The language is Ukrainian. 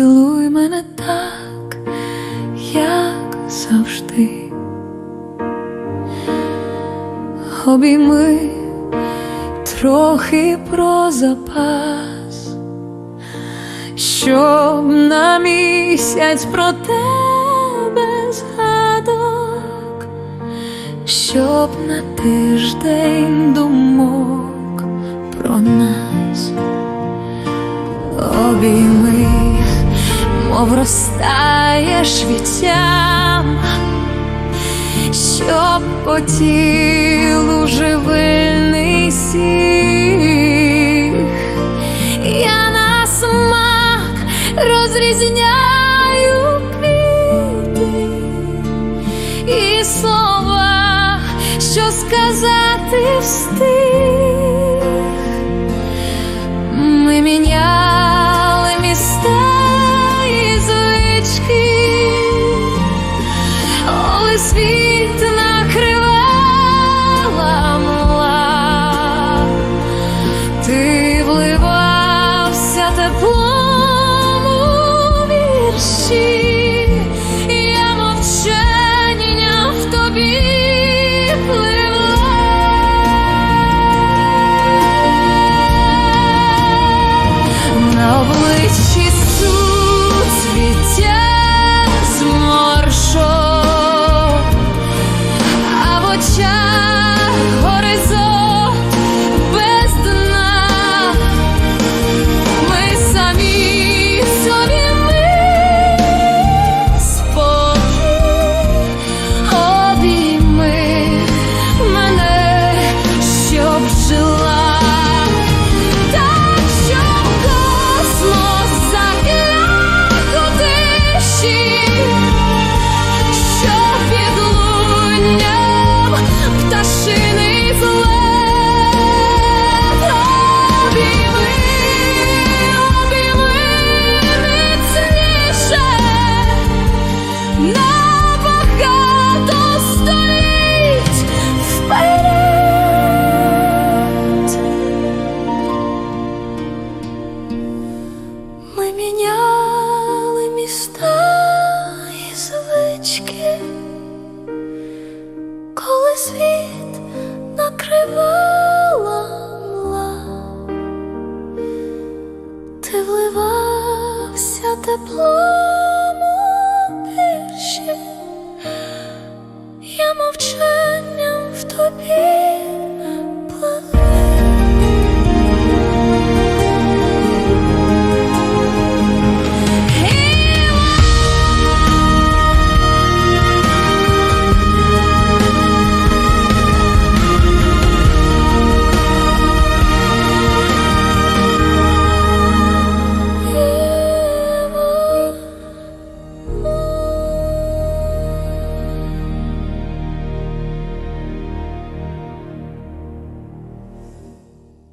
мене так, як завжди. Обійми трохи про запас, щоб на місяць про тебе згадок, щоб на тиждень думок про нас. Обійми, мов розтаєш щоб по тілу живильний сіг. Я на смак розрізняю квіти і слова, що сказати встиг. shine. the blue